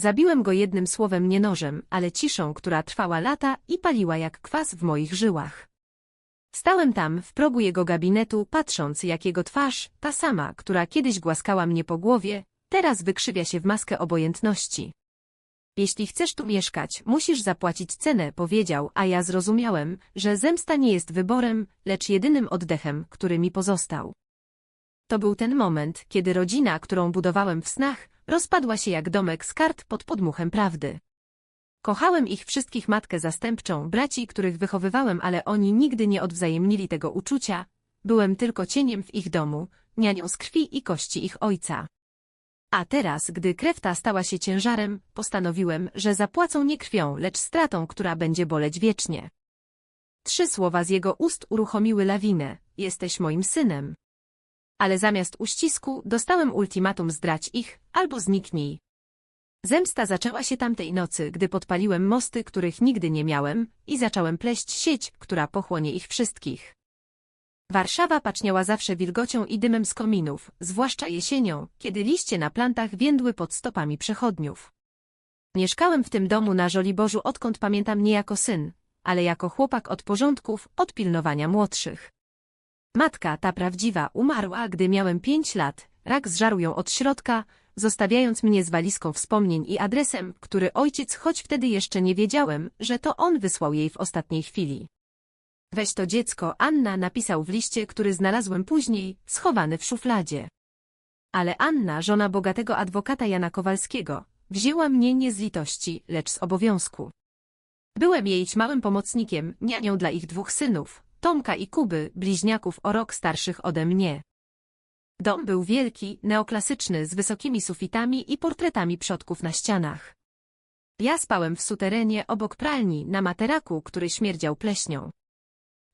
Zabiłem go jednym słowem nie nożem, ale ciszą, która trwała lata i paliła jak kwas w moich żyłach. Stałem tam, w progu jego gabinetu, patrząc, jak jego twarz, ta sama, która kiedyś głaskała mnie po głowie, teraz wykrzywia się w maskę obojętności. Jeśli chcesz tu mieszkać, musisz zapłacić cenę, powiedział, a ja zrozumiałem, że zemsta nie jest wyborem, lecz jedynym oddechem, który mi pozostał. To był ten moment, kiedy rodzina, którą budowałem w snach, rozpadła się jak domek z kart pod podmuchem prawdy. Kochałem ich wszystkich matkę zastępczą, braci, których wychowywałem, ale oni nigdy nie odwzajemnili tego uczucia. Byłem tylko cieniem w ich domu, nianią z krwi i kości ich ojca. A teraz, gdy krew ta stała się ciężarem, postanowiłem, że zapłacą nie krwią, lecz stratą, która będzie boleć wiecznie. Trzy słowa z jego ust uruchomiły lawinę. Jesteś moim synem. Ale zamiast uścisku dostałem ultimatum zdrać ich, albo zniknij. Zemsta zaczęła się tamtej nocy, gdy podpaliłem mosty, których nigdy nie miałem, i zacząłem pleść sieć, która pochłonie ich wszystkich. Warszawa paczniała zawsze wilgocią i dymem z kominów, zwłaszcza jesienią, kiedy liście na plantach więdły pod stopami przechodniów. Mieszkałem w tym domu na Żoliborzu odkąd pamiętam nie jako syn, ale jako chłopak od porządków, od pilnowania młodszych. Matka, ta prawdziwa, umarła, gdy miałem pięć lat, rak zżarł ją od środka, zostawiając mnie z walizką wspomnień i adresem, który ojciec, choć wtedy jeszcze nie wiedziałem, że to on wysłał jej w ostatniej chwili. Weź to dziecko, Anna napisał w liście, który znalazłem później, schowany w szufladzie. Ale Anna, żona bogatego adwokata Jana Kowalskiego, wzięła mnie nie z litości, lecz z obowiązku. Byłem jej małym pomocnikiem, nianią dla ich dwóch synów, Tomka i Kuby, bliźniaków o rok starszych ode mnie. Dom był wielki, neoklasyczny, z wysokimi sufitami i portretami przodków na ścianach. Ja spałem w suterenie obok pralni, na materaku, który śmierdział pleśnią.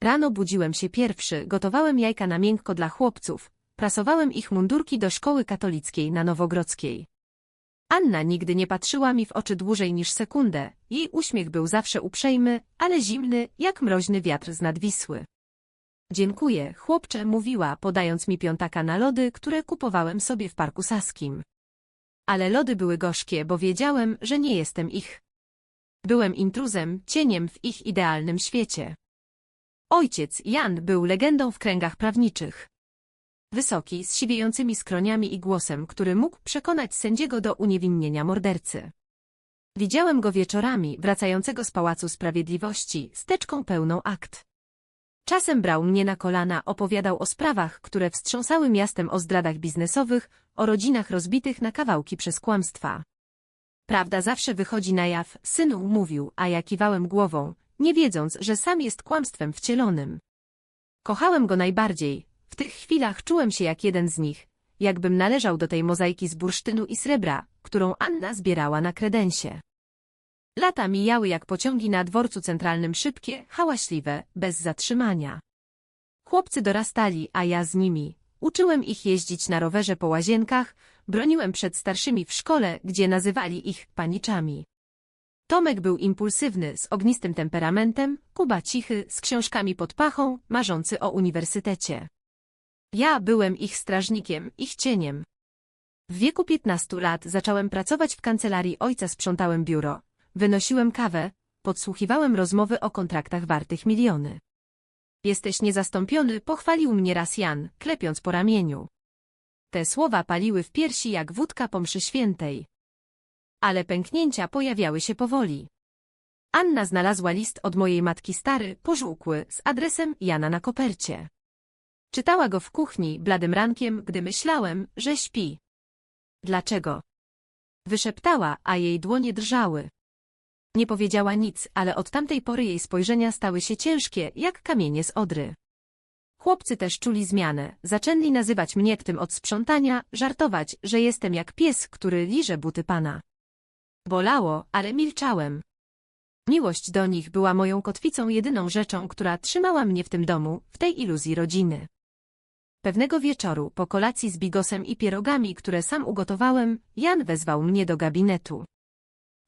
Rano budziłem się pierwszy, gotowałem jajka na miękko dla chłopców, prasowałem ich mundurki do szkoły katolickiej na Nowogrodzkiej. Anna nigdy nie patrzyła mi w oczy dłużej niż sekundę, jej uśmiech był zawsze uprzejmy, ale zimny, jak mroźny wiatr z nadwisły. Dziękuję, chłopcze, mówiła, podając mi piątaka na lody, które kupowałem sobie w parku saskim. Ale lody były gorzkie, bo wiedziałem, że nie jestem ich. Byłem intruzem, cieniem w ich idealnym świecie. Ojciec, Jan, był legendą w kręgach prawniczych. Wysoki, z siwiejącymi skroniami i głosem, który mógł przekonać sędziego do uniewinnienia mordercy. Widziałem go wieczorami, wracającego z Pałacu Sprawiedliwości, z teczką pełną akt. Czasem brał mnie na kolana, opowiadał o sprawach, które wstrząsały miastem o zdradach biznesowych, o rodzinach rozbitych na kawałki przez kłamstwa. Prawda zawsze wychodzi na jaw, synu mówił, a ja kiwałem głową, nie wiedząc, że sam jest kłamstwem wcielonym. Kochałem go najbardziej, w tych chwilach czułem się jak jeden z nich, jakbym należał do tej mozaiki z bursztynu i srebra, którą Anna zbierała na kredensie. Lata mijały jak pociągi na dworcu centralnym szybkie, hałaśliwe, bez zatrzymania. Chłopcy dorastali, a ja z nimi. Uczyłem ich jeździć na rowerze po łazienkach, broniłem przed starszymi w szkole, gdzie nazywali ich paniczami. Tomek był impulsywny, z ognistym temperamentem, Kuba cichy, z książkami pod pachą, marzący o uniwersytecie. Ja byłem ich strażnikiem, ich cieniem. W wieku 15 lat zacząłem pracować w kancelarii ojca, sprzątałem biuro, Wynosiłem kawę, podsłuchiwałem rozmowy o kontraktach wartych miliony. Jesteś niezastąpiony, pochwalił mnie raz Jan, klepiąc po ramieniu. Te słowa paliły w piersi jak wódka po mszy świętej. Ale pęknięcia pojawiały się powoli. Anna znalazła list od mojej matki stary, pożółkły, z adresem Jana na kopercie. Czytała go w kuchni, bladym rankiem, gdy myślałem, że śpi. Dlaczego? Wyszeptała, a jej dłonie drżały. Nie powiedziała nic, ale od tamtej pory jej spojrzenia stały się ciężkie, jak kamienie z odry. Chłopcy też czuli zmianę, zaczęli nazywać mnie tym od sprzątania, żartować, że jestem jak pies, który liże buty pana. Bolało, ale milczałem. Miłość do nich była moją kotwicą jedyną rzeczą, która trzymała mnie w tym domu, w tej iluzji rodziny. Pewnego wieczoru, po kolacji z bigosem i pierogami, które sam ugotowałem, Jan wezwał mnie do gabinetu.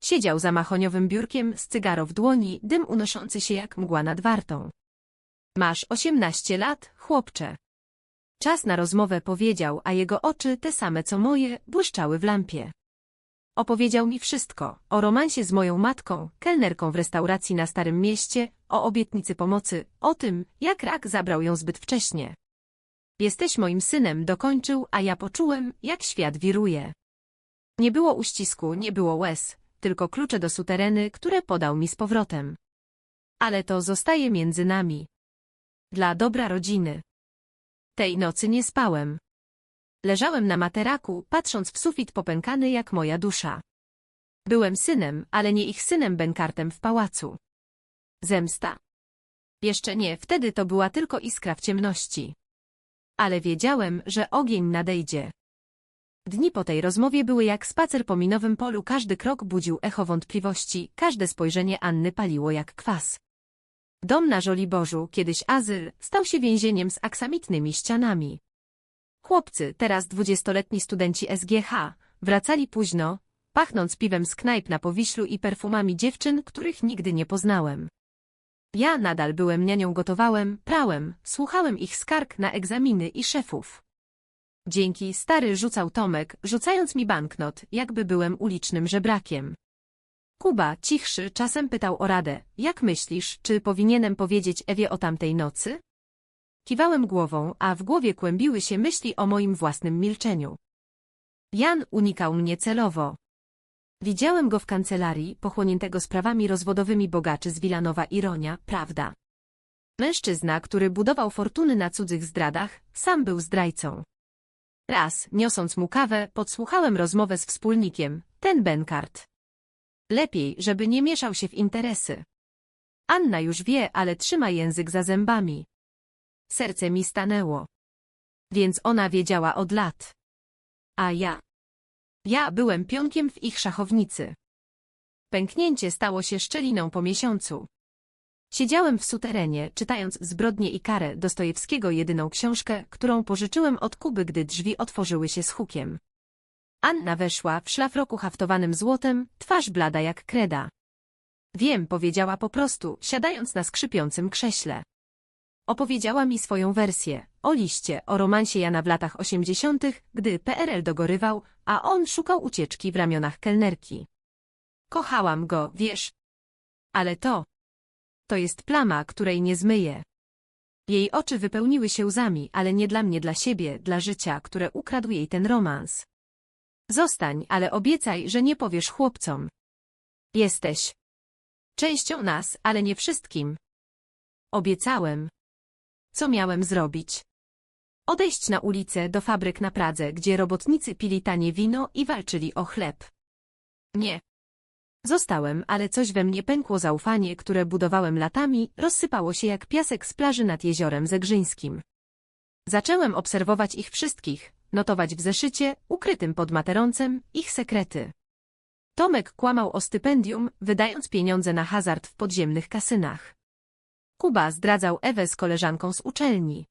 Siedział za mahoniowym biurkiem z cygaro w dłoni, dym unoszący się jak mgła nad wartą. Masz osiemnaście lat, chłopcze. Czas na rozmowę powiedział, a jego oczy, te same co moje, błyszczały w lampie. Opowiedział mi wszystko. O romansie z moją matką, kelnerką w restauracji na Starym Mieście, o obietnicy pomocy, o tym, jak rak zabrał ją zbyt wcześnie. Jesteś moim synem, dokończył, a ja poczułem, jak świat wiruje. Nie było uścisku, nie było łez, tylko klucze do sutereny, które podał mi z powrotem. Ale to zostaje między nami. Dla dobra rodziny. Tej nocy nie spałem. Leżałem na materaku, patrząc w sufit popękany jak moja dusza. Byłem synem, ale nie ich synem Benkartem w pałacu. Zemsta? Jeszcze nie, wtedy to była tylko iskra w ciemności. Ale wiedziałem, że ogień nadejdzie. Dni po tej rozmowie były jak spacer po minowym polu, każdy krok budził echo wątpliwości, każde spojrzenie Anny paliło jak kwas. Dom na Żoliborzu, kiedyś azyl, stał się więzieniem z aksamitnymi ścianami. Chłopcy, teraz dwudziestoletni studenci SGH, wracali późno, pachnąc piwem z knajp na Powiślu i perfumami dziewczyn, których nigdy nie poznałem. Ja nadal byłem nianią, gotowałem, prałem, słuchałem ich skarg na egzaminy i szefów. Dzięki stary rzucał Tomek, rzucając mi banknot, jakby byłem ulicznym żebrakiem. Kuba, cichszy, czasem pytał o radę. Jak myślisz, czy powinienem powiedzieć Ewie o tamtej nocy? Kiwałem głową, a w głowie kłębiły się myśli o moim własnym milczeniu. Jan unikał mnie celowo. Widziałem go w kancelarii, pochłoniętego sprawami rozwodowymi bogaczy z Wilanowa Ironia, prawda? Mężczyzna, który budował fortuny na cudzych zdradach, sam był zdrajcą. Raz, niosąc mu kawę, podsłuchałem rozmowę z wspólnikiem, ten Benkart. Lepiej, żeby nie mieszał się w interesy. Anna już wie, ale trzyma język za zębami. Serce mi stanęło. Więc ona wiedziała od lat. A ja? Ja byłem pionkiem w ich szachownicy. Pęknięcie stało się szczeliną po miesiącu. Siedziałem w suterenie, czytając Zbrodnię i karę Dostojewskiego jedyną książkę, którą pożyczyłem od Kuby, gdy drzwi otworzyły się z hukiem. Anna weszła w szlafroku haftowanym złotem, twarz blada jak kreda. Wiem, powiedziała po prostu, siadając na skrzypiącym krześle. Opowiedziała mi swoją wersję, o liście, o romansie Jana w latach osiemdziesiątych, gdy PRL dogorywał, a on szukał ucieczki w ramionach kelnerki. Kochałam go, wiesz. Ale to... To jest plama, której nie zmyję. Jej oczy wypełniły się łzami, ale nie dla mnie, dla siebie, dla życia, które ukradł jej ten romans. Zostań, ale obiecaj, że nie powiesz chłopcom. Jesteś częścią nas, ale nie wszystkim. Obiecałem. Co miałem zrobić? Odejść na ulicę do fabryk na Pradze, gdzie robotnicy pili tanie wino i walczyli o chleb. Nie. Zostałem, ale coś we mnie pękło zaufanie, które budowałem latami, rozsypało się jak piasek z plaży nad jeziorem zegrzyńskim. Zacząłem obserwować ich wszystkich, notować w zeszycie, ukrytym pod materoncem, ich sekrety. Tomek kłamał o stypendium, wydając pieniądze na hazard w podziemnych kasynach. Kuba zdradzał Ewę z koleżanką z uczelni.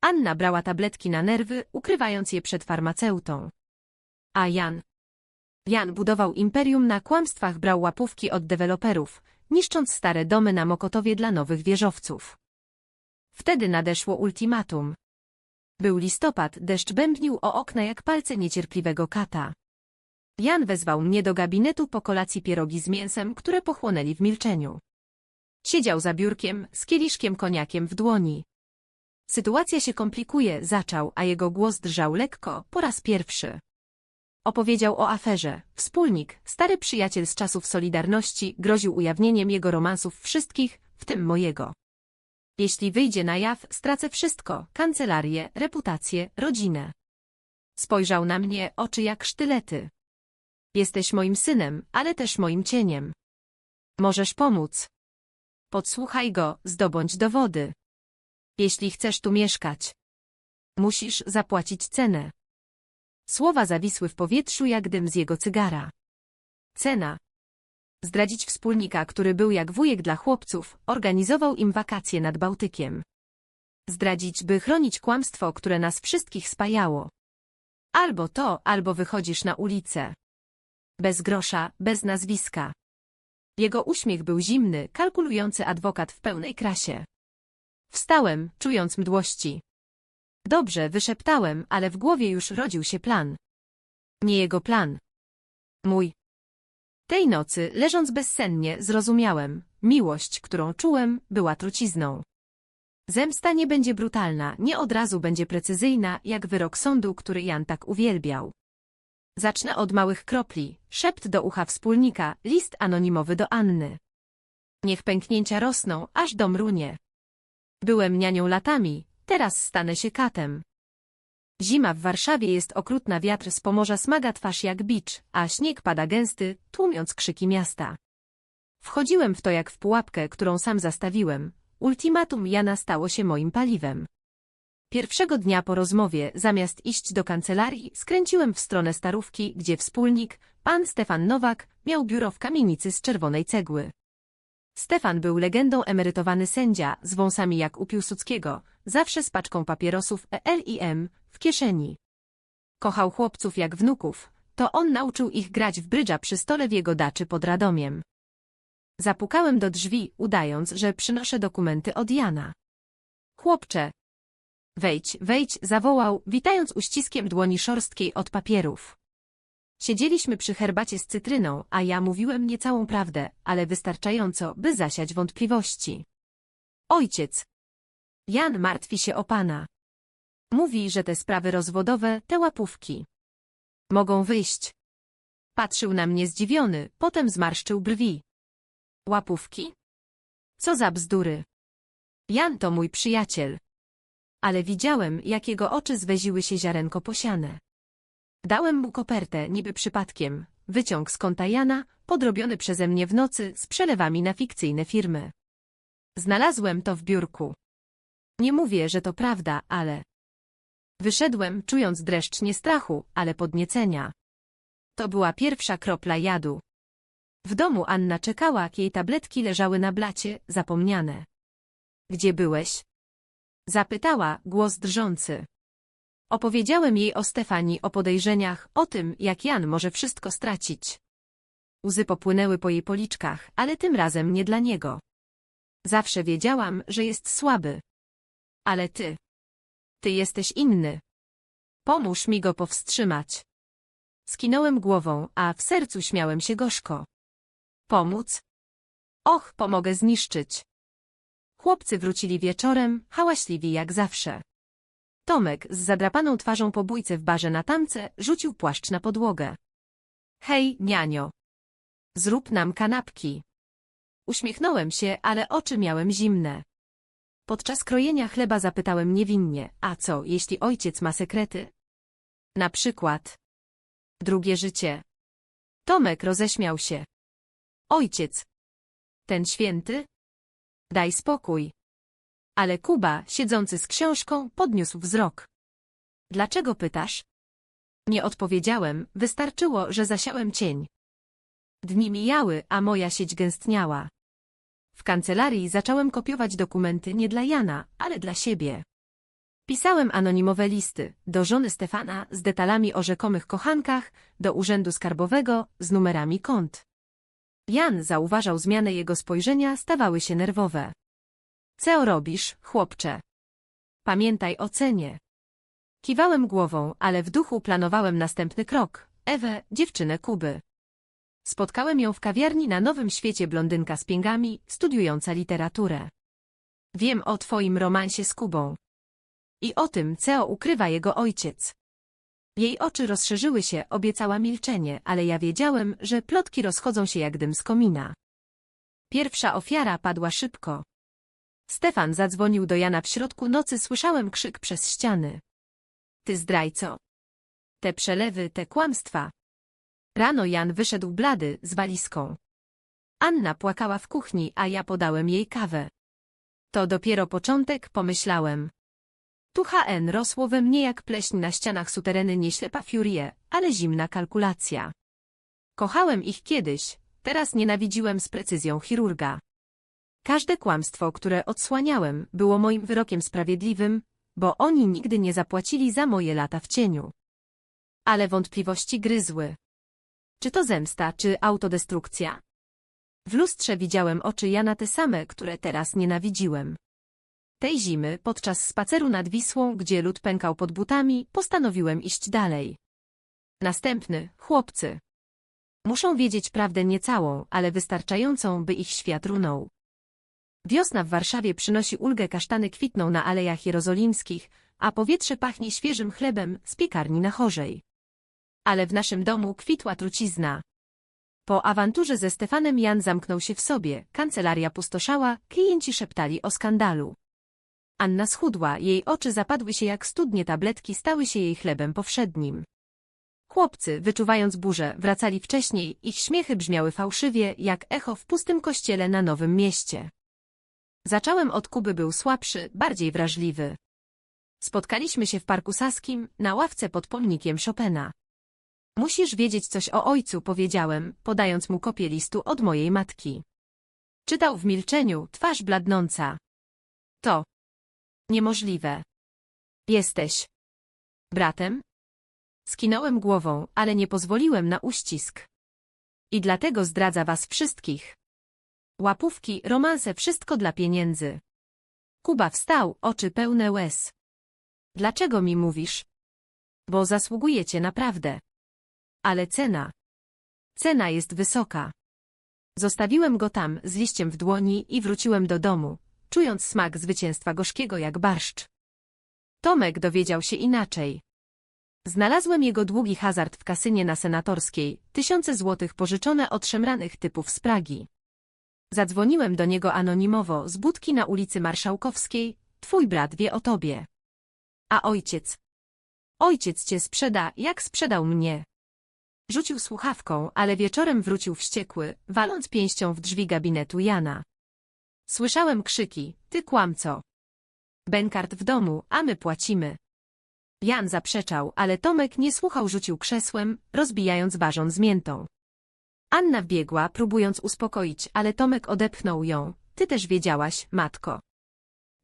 Anna brała tabletki na nerwy, ukrywając je przed farmaceutą. A Jan? Jan budował imperium na kłamstwach, brał łapówki od deweloperów, niszcząc stare domy na Mokotowie dla nowych wieżowców. Wtedy nadeszło ultimatum. Był listopad, deszcz bębnił o okna jak palce niecierpliwego kata. Jan wezwał mnie do gabinetu po kolacji pierogi z mięsem, które pochłonęli w milczeniu. Siedział za biurkiem, z kieliszkiem koniakiem w dłoni. Sytuacja się komplikuje, zaczął, a jego głos drżał lekko, po raz pierwszy. Opowiedział o aferze. Wspólnik, stary przyjaciel z czasów Solidarności, groził ujawnieniem jego romansów wszystkich, w tym mojego. Jeśli wyjdzie na jaw, stracę wszystko, kancelarię, reputację, rodzinę. Spojrzał na mnie, oczy jak sztylety. Jesteś moim synem, ale też moim cieniem. Możesz pomóc. Podsłuchaj go, zdobądź dowody. Jeśli chcesz tu mieszkać, musisz zapłacić cenę. Słowa zawisły w powietrzu jak dym z jego cygara. Cena. Zdradzić wspólnika, który był jak wujek dla chłopców, organizował im wakacje nad Bałtykiem. Zdradzić, by chronić kłamstwo, które nas wszystkich spajało. Albo to, albo wychodzisz na ulicę. Bez grosza, bez nazwiska. Jego uśmiech był zimny, kalkulujący adwokat w pełnej krasie. Wstałem, czując mdłości. Dobrze, wyszeptałem, ale w głowie już rodził się plan. Nie jego plan. Mój. Tej nocy, leżąc bezsennie, zrozumiałem, miłość, którą czułem, była trucizną. Zemsta nie będzie brutalna, nie od razu będzie precyzyjna, jak wyrok sądu, który Jan tak uwielbiał. Zacznę od małych kropli, szept do ucha wspólnika, list anonimowy do Anny. Niech pęknięcia rosną, aż dom runie. Byłem nianią latami, teraz stanę się katem. Zima w Warszawie jest okrutna, wiatr z Pomorza smaga twarz jak bicz, a śnieg pada gęsty, tłumiąc krzyki miasta. Wchodziłem w to jak w pułapkę, którą sam zastawiłem. Ultimatum Jana stało się moim paliwem. Pierwszego dnia po rozmowie, zamiast iść do kancelarii, skręciłem w stronę starówki, gdzie wspólnik, pan Stefan Nowak, miał biuro w kamienicy z czerwonej cegły. Stefan był legendą emerytowany sędzia, z wąsami jak u Piłsudskiego, zawsze z paczką papierosów ELIM w kieszeni. Kochał chłopców jak wnuków, to on nauczył ich grać w brydża przy stole w jego daczy pod Radomiem. Zapukałem do drzwi, udając, że przynoszę dokumenty od Jana. Chłopcze. Wejdź, wejdź, zawołał, witając uściskiem dłoni szorstkiej od papierów. Siedzieliśmy przy herbacie z cytryną, a ja mówiłem niecałą prawdę, ale wystarczająco, by zasiać wątpliwości. Ojciec. Jan martwi się o pana. Mówi, że te sprawy rozwodowe, te łapówki. Mogą wyjść. Patrzył na mnie zdziwiony, potem zmarszczył brwi. Łapówki? Co za bzdury. Jan to mój przyjaciel. Ale widziałem, jak jego oczy zweziły się ziarenko posiane. Dałem mu kopertę, niby przypadkiem, wyciąg z konta Jana, podrobiony przeze mnie w nocy z przelewami na fikcyjne firmy. Znalazłem to w biurku. Nie mówię, że to prawda, ale... Wyszedłem, czując dreszcz nie strachu, ale podniecenia. To była pierwsza kropla jadu. W domu Anna czekała, jej tabletki leżały na blacie, zapomniane. Gdzie byłeś? Zapytała, głos drżący. Opowiedziałem jej o Stefanii, o podejrzeniach, o tym, jak Jan może wszystko stracić. Łzy popłynęły po jej policzkach, ale tym razem nie dla niego. Zawsze wiedziałam, że jest słaby. Ale ty. Ty jesteś inny. Pomóż mi go powstrzymać. Skinąłem głową, a w sercu śmiałem się gorzko. Pomóc? Och, pomogę zniszczyć. Chłopcy wrócili wieczorem, hałaśliwi jak zawsze. Tomek z zadrapaną twarzą po bójce w barze na tamce rzucił płaszcz na podłogę. Hej, nianio. Zrób nam kanapki. Uśmiechnąłem się, ale oczy miałem zimne. Podczas krojenia chleba zapytałem niewinnie, a co, jeśli ojciec ma sekrety? Na przykład. Drugie życie. Tomek roześmiał się. Ojciec. Ten święty? Daj spokój. Ale Kuba, siedzący z książką, podniósł wzrok. Dlaczego pytasz? Nie odpowiedziałem, wystarczyło, że zasiałem cień. Dni mijały, a moja sieć gęstniała. W kancelarii zacząłem kopiować dokumenty nie dla Jana, ale dla siebie. Pisałem anonimowe listy, do żony Stefana z detalami o rzekomych kochankach, do urzędu skarbowego z numerami kont. Jan zauważał zmianę jego spojrzenia, stawały się nerwowe. Co robisz, chłopcze? Pamiętaj o cenie. Kiwałem głową, ale w duchu planowałem następny krok. Ewę, dziewczynę Kuby. Spotkałem ją w kawiarni na Nowym Świecie blondynka z pięgami, studiująca literaturę. Wiem o twoim romansie z Kubą. I o tym, co ukrywa jego ojciec. Jej oczy rozszerzyły się, obiecała milczenie, ale ja wiedziałem, że plotki rozchodzą się jak dym z komina. Pierwsza ofiara padła szybko. Stefan zadzwonił do Jana w środku nocy, słyszałem krzyk przez ściany. Ty zdrajco. Te przelewy, te kłamstwa. Rano Jan wyszedł blady, z walizką. Anna płakała w kuchni, a ja podałem jej kawę. To dopiero początek, pomyślałem. Tu HN rosło we mnie jak pleśń na ścianach sutereny nie ślepa furie, ale zimna kalkulacja. Kochałem ich kiedyś, teraz nienawidziłem z precyzją chirurga. Każde kłamstwo, które odsłaniałem, było moim wyrokiem sprawiedliwym, bo oni nigdy nie zapłacili za moje lata w cieniu. Ale wątpliwości gryzły. Czy to zemsta, czy autodestrukcja? W lustrze widziałem oczy Jana te same, które teraz nienawidziłem. Tej zimy, podczas spaceru nad Wisłą, gdzie lód pękał pod butami, postanowiłem iść dalej. Następny, chłopcy. Muszą wiedzieć prawdę niecałą, ale wystarczającą, by ich świat runął. Wiosna w Warszawie przynosi ulgę, kasztany kwitną na alejach jerozolimskich, a powietrze pachnie świeżym chlebem z piekarni na chorzej. Ale w naszym domu kwitła trucizna. Po awanturze ze Stefanem Jan zamknął się w sobie, kancelaria pustoszała, klienci szeptali o skandalu. Anna schudła, jej oczy zapadły się jak studnie tabletki stały się jej chlebem powszednim. Chłopcy, wyczuwając burzę, wracali wcześniej, ich śmiechy brzmiały fałszywie, jak echo w pustym kościele na Nowym Mieście. Zacząłem od Kuby był słabszy, bardziej wrażliwy. Spotkaliśmy się w Parku Saskim, na ławce pod pomnikiem Chopina. Musisz wiedzieć coś o ojcu, powiedziałem, podając mu kopię listu od mojej matki. Czytał w milczeniu, twarz bladnąca. To niemożliwe. Jesteś bratem? Skinąłem głową, ale nie pozwoliłem na uścisk. I dlatego zdradza was wszystkich. Łapówki, romanse, wszystko dla pieniędzy. Kuba wstał, oczy pełne łez. Dlaczego mi mówisz? Bo zasługujecie naprawdę. Ale cena. Cena jest wysoka. Zostawiłem go tam, z liściem w dłoni i wróciłem do domu, czując smak zwycięstwa gorzkiego jak barszcz. Tomek dowiedział się inaczej. Znalazłem jego długi hazard w kasynie na Senatorskiej, tysiące złotych pożyczone od szemranych typów z Pragi. Zadzwoniłem do niego anonimowo z budki na ulicy Marszałkowskiej, twój brat wie o tobie. A ojciec? Ojciec cię sprzeda, jak sprzedał mnie. Rzucił słuchawką, ale wieczorem wrócił wściekły, waląc pięścią w drzwi gabinetu Jana. Słyszałem krzyki, ty kłamco. Benkart w domu, a my płacimy. Jan zaprzeczał, ale Tomek nie słuchał, rzucił krzesłem, rozbijając bażon z miętą. Anna wbiegła, próbując uspokoić, ale Tomek odepchnął ją. Ty też wiedziałaś, matko.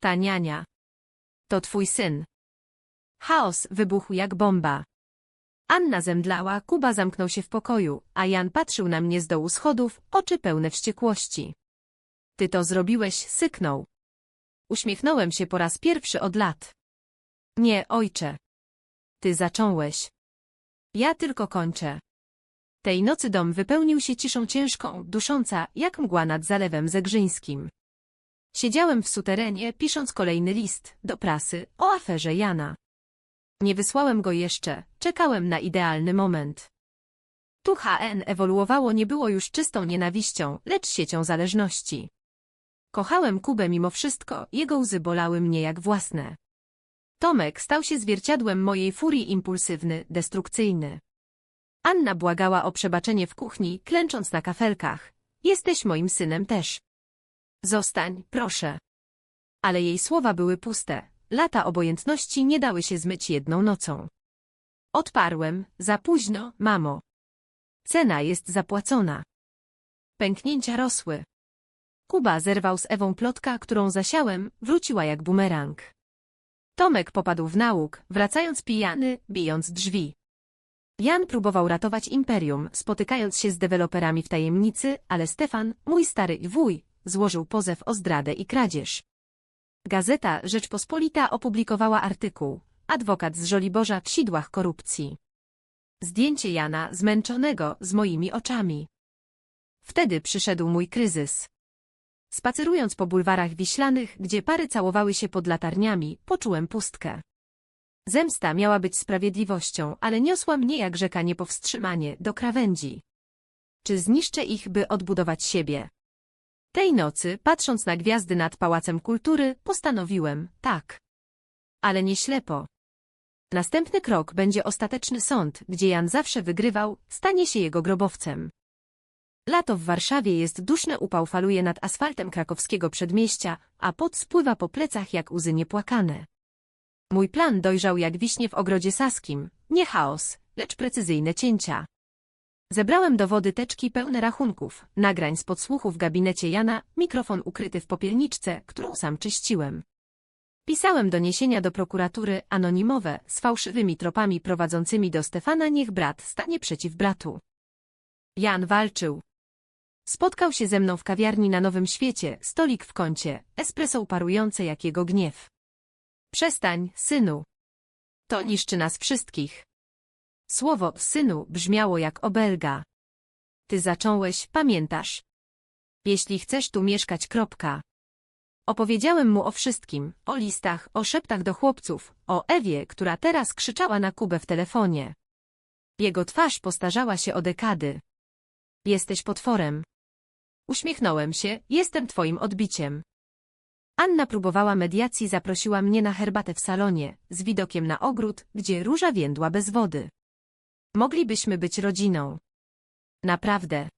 Ta niania. To twój syn. Chaos wybuchł jak bomba. Anna zemdlała, Kuba zamknął się w pokoju, a Jan patrzył na mnie z dołu schodów, oczy pełne wściekłości. Ty to zrobiłeś, syknął. Uśmiechnąłem się po raz pierwszy od lat. Nie, ojcze. Ty zacząłeś. Ja tylko kończę. Tej nocy dom wypełnił się ciszą ciężką, dusząca, jak mgła nad zalewem zegrzyńskim. Siedziałem w suterenie, pisząc kolejny list do prasy o aferze Jana. Nie wysłałem go jeszcze, czekałem na idealny moment. Tu HN ewoluowało nie było już czystą nienawiścią, lecz siecią zależności. Kochałem Kubę mimo wszystko, jego łzy bolały mnie jak własne. Tomek stał się zwierciadłem mojej furii impulsywny, destrukcyjny. Anna błagała o przebaczenie w kuchni, klęcząc na kafelkach. Jesteś moim synem też. Zostań, proszę. Ale jej słowa były puste. Lata obojętności nie dały się zmyć jedną nocą. Odparłem, za późno, mamo. Cena jest zapłacona. Pęknięcia rosły. Kuba zerwał z Ewą plotka, którą zasiałem, wróciła jak bumerang. Tomek popadł w nauk, wracając pijany, bijąc drzwi. Jan próbował ratować imperium, spotykając się z deweloperami w tajemnicy, ale Stefan, mój stary wuj, złożył pozew o zdradę i kradzież. Gazeta Rzeczpospolita opublikowała artykuł Adwokat z Żoliborza w sidłach korupcji. Zdjęcie Jana, zmęczonego, z moimi oczami. Wtedy przyszedł mój kryzys. Spacerując po bulwarach wiślanych, gdzie pary całowały się pod latarniami, poczułem pustkę. Zemsta miała być sprawiedliwością, ale niosła mnie jak rzeka niepowstrzymanie do krawędzi. Czy zniszczę ich, by odbudować siebie? Tej nocy, patrząc na gwiazdy nad Pałacem Kultury, postanowiłem, tak. Ale nie ślepo. Następny krok będzie ostateczny sąd, gdzie Jan zawsze wygrywał, stanie się jego grobowcem. Lato w Warszawie jest duszne upał faluje nad asfaltem krakowskiego przedmieścia, a pot spływa po plecach jak łzy niepłakane. Mój plan dojrzał jak wiśnie w ogrodzie saskim, nie chaos, lecz precyzyjne cięcia. Zebrałem dowody teczki pełne rachunków, nagrań z podsłuchu w gabinecie Jana, mikrofon ukryty w popielniczce, którą sam czyściłem. Pisałem doniesienia do prokuratury, anonimowe, z fałszywymi tropami prowadzącymi do Stefana niech brat stanie przeciw bratu. Jan walczył. Spotkał się ze mną w kawiarni na Nowym Świecie, stolik w kącie, espresso parujące jak jego gniew. Przestań, synu. To niszczy nas wszystkich. Słowo synu brzmiało jak obelga. Ty zacząłeś, pamiętasz? Jeśli chcesz tu mieszkać, kropka. Opowiedziałem mu o wszystkim, o listach, o szeptach do chłopców, o Ewie, która teraz krzyczała na Kubę w telefonie. Jego twarz postarzała się o dekady. Jesteś potworem. Uśmiechnąłem się, jestem twoim odbiciem. Anna próbowała mediacji, zaprosiła mnie na herbatę w salonie, z widokiem na ogród, gdzie róża więdła bez wody. Moglibyśmy być rodziną. Naprawdę.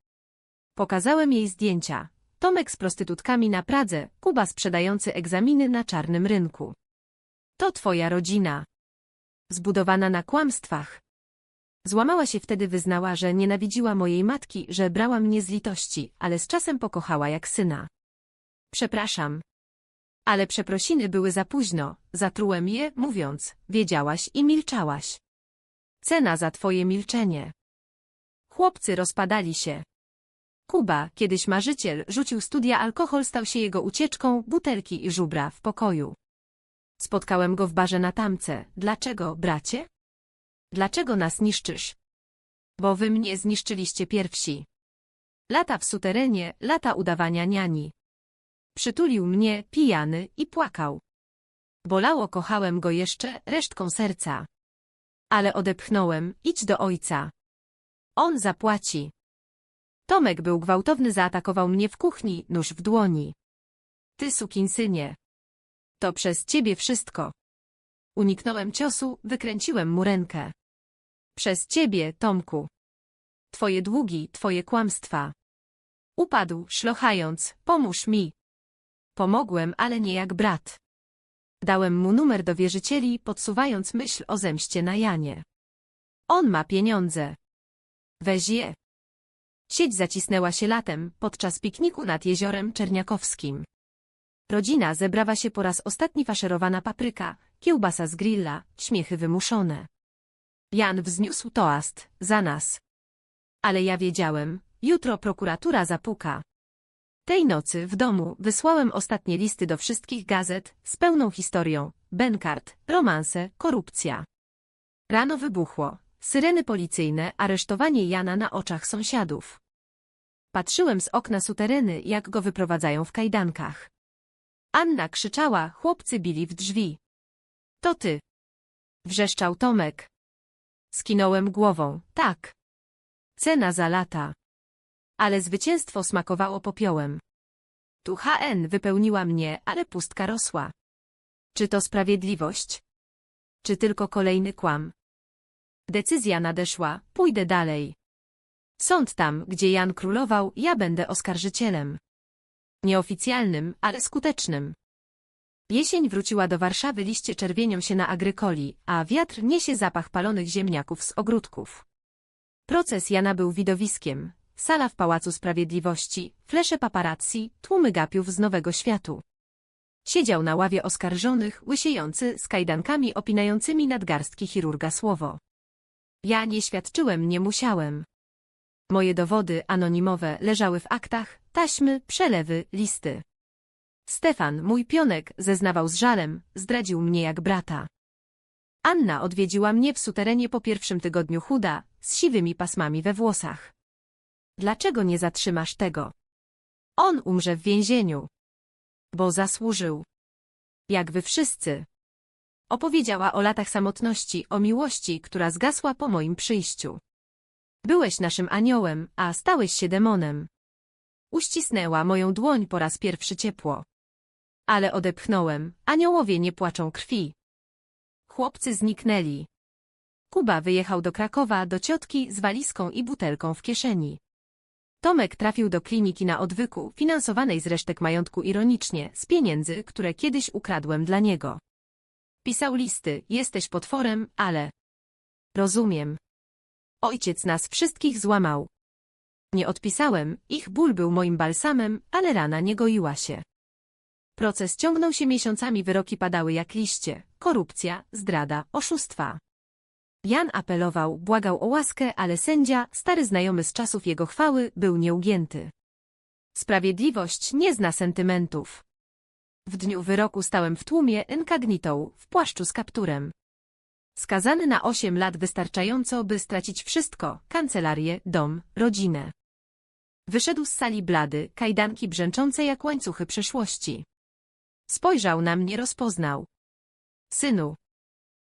Pokazałem jej zdjęcia. Tomek z prostytutkami na Pradze, Kuba sprzedający egzaminy na czarnym rynku. To twoja rodzina. Zbudowana na kłamstwach. Złamała się wtedy, wyznała, że nienawidziła mojej matki, że brała mnie z litości, ale z czasem pokochała jak syna. Przepraszam. Ale przeprosiny były za późno, zatrułem je, mówiąc, wiedziałaś i milczałaś. Cena za twoje milczenie. Chłopcy rozpadali się. Kuba, kiedyś marzyciel, rzucił studia, alkohol stał się jego ucieczką, butelki i żubra w pokoju. Spotkałem go w barze na tamce. Dlaczego, bracie? Dlaczego nas niszczysz? Bo wy mnie zniszczyliście pierwsi. Lata w suterenie, lata udawania niani. Przytulił mnie, pijany, i płakał. Bolało, kochałem go jeszcze, resztką serca. Ale odepchnąłem, idź do ojca. On zapłaci. Tomek był gwałtowny, zaatakował mnie w kuchni, nóż w dłoni. Ty sukinsynie. To przez ciebie wszystko. Uniknąłem ciosu, wykręciłem mu rękę. Przez ciebie, Tomku. Twoje długi, twoje kłamstwa. Upadł, szlochając, pomóż mi. Pomogłem, ale nie jak brat. Dałem mu numer do wierzycieli, podsuwając myśl o zemście na Janie. On ma pieniądze. Weź je. Sieć zacisnęła się latem, podczas pikniku nad jeziorem Czerniakowskim. Rodzina zebrała się po raz ostatni faszerowana papryka, kiełbasa z grilla, śmiechy wymuszone. Jan wzniósł toast, za nas. Ale ja wiedziałem, jutro prokuratura zapuka. Tej nocy w domu wysłałem ostatnie listy do wszystkich gazet z pełną historią, benkart, romanse, korupcja. Rano wybuchło, syreny policyjne, aresztowanie Jana na oczach sąsiadów. Patrzyłem z okna sutereny, jak go wyprowadzają w kajdankach. Anna krzyczała, chłopcy bili w drzwi. To ty. Wrzeszczał Tomek. Skinąłem głową, tak. Cena za lata. Ale zwycięstwo smakowało popiołem. Tu HN wypełniła mnie, ale pustka rosła. Czy to sprawiedliwość? Czy tylko kolejny kłam? Decyzja nadeszła, pójdę dalej. Sąd tam, gdzie Jan królował, ja będę oskarżycielem. Nieoficjalnym, ale skutecznym. Jesień wróciła do Warszawy, liście czerwienią się na agrykoli, a wiatr niesie zapach palonych ziemniaków z ogródków. Proces Jana był widowiskiem. Sala w Pałacu Sprawiedliwości, flesze paparazzi, tłumy gapiów z Nowego Światu. Siedział na ławie oskarżonych, łysiejący, z kajdankami opinającymi nadgarstki chirurga słowo. Ja nie świadczyłem, nie musiałem. Moje dowody anonimowe leżały w aktach, taśmy, przelewy, listy. Stefan, mój pionek, zeznawał z żalem, zdradził mnie jak brata. Anna odwiedziła mnie w suterenie po pierwszym tygodniu chuda, z siwymi pasmami we włosach. Dlaczego nie zatrzymasz tego? On umrze w więzieniu. Bo zasłużył. Jak wy wszyscy. Opowiedziała o latach samotności, o miłości, która zgasła po moim przyjściu. Byłeś naszym aniołem, a stałeś się demonem. Uścisnęła moją dłoń po raz pierwszy ciepło. Ale odepchnąłem, aniołowie nie płaczą krwi. Chłopcy zniknęli. Kuba wyjechał do Krakowa do ciotki z walizką i butelką w kieszeni. Tomek trafił do kliniki na odwyku, finansowanej z resztek majątku ironicznie, z pieniędzy, które kiedyś ukradłem dla niego. Pisał listy, jesteś potworem, ale... Rozumiem. Ojciec nas wszystkich złamał. Nie odpisałem, ich ból był moim balsamem, ale rana nie goiła się. Proces ciągnął się miesiącami, wyroki padały jak liście. Korupcja, zdrada, oszustwa. Jan apelował, błagał o łaskę, ale sędzia, stary znajomy z czasów jego chwały, był nieugięty. Sprawiedliwość nie zna sentymentów. W dniu wyroku stałem w tłumie incognito, w płaszczu z kapturem. Skazany na osiem lat wystarczająco, by stracić wszystko, kancelarię, dom, rodzinę. Wyszedł z sali blady, kajdanki brzęczące jak łańcuchy przeszłości. Spojrzał na mnie, rozpoznał. Synu.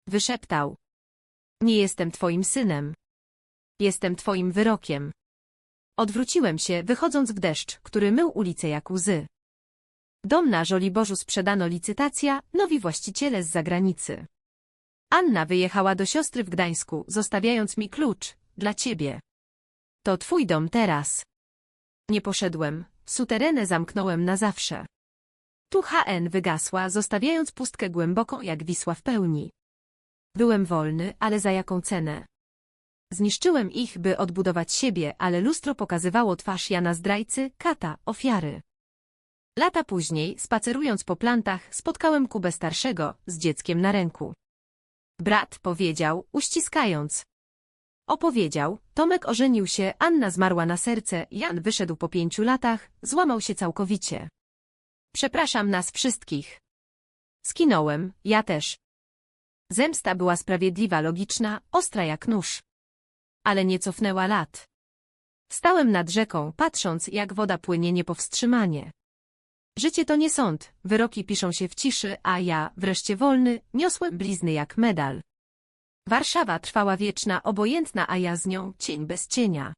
Wyszeptał. Nie jestem twoim synem. Jestem twoim wyrokiem. Odwróciłem się, wychodząc w deszcz, który mył ulicę jak łzy. Dom na Żoliborzu sprzedano licytacja, nowi właściciele z zagranicy. Anna wyjechała do siostry w Gdańsku, zostawiając mi klucz, dla ciebie. To twój dom teraz. Nie poszedłem, suterenę zamknąłem na zawsze. Tu HN wygasła, zostawiając pustkę głęboką jak Wisła w pełni. Byłem wolny, ale za jaką cenę? Zniszczyłem ich, by odbudować siebie, ale lustro pokazywało twarz Jana zdrajcy, kata, ofiary. Lata później, spacerując po plantach, spotkałem Kubę starszego, z dzieckiem na ręku. Brat powiedział, uściskając. Opowiedział, Tomek ożenił się, Anna zmarła na serce, Jan wyszedł po pięciu latach, złamał się całkowicie. Przepraszam nas wszystkich. Skinąłem, ja też. Zemsta była sprawiedliwa, logiczna, ostra jak nóż. Ale nie cofnęła lat. Stałem nad rzeką, patrząc, jak woda płynie niepowstrzymanie. Życie to nie sąd, wyroki piszą się w ciszy, a ja, wreszcie wolny, niosłem blizny jak medal. Warszawa trwała wieczna, obojętna, a ja z nią cień bez cienia.